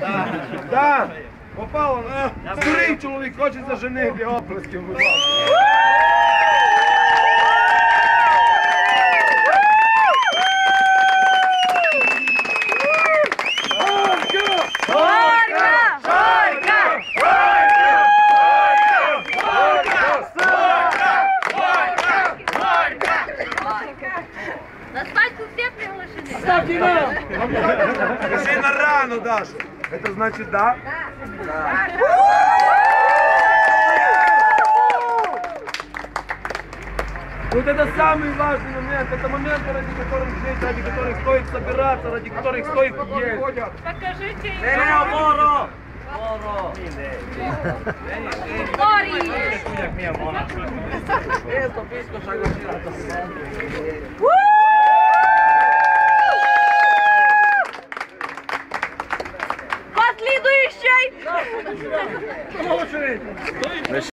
Da, da, popalo na... Curim čovjek, hoće se ženiti, opleskim u glavu. На свадьбу все приглашены. Скажи на рану, Даша. Это значит да? Вот это самый важный момент, это моменты, ради которых жить, ради которых стоит собираться, ради которых стоит есть. Покажите Е, истории. Последующий!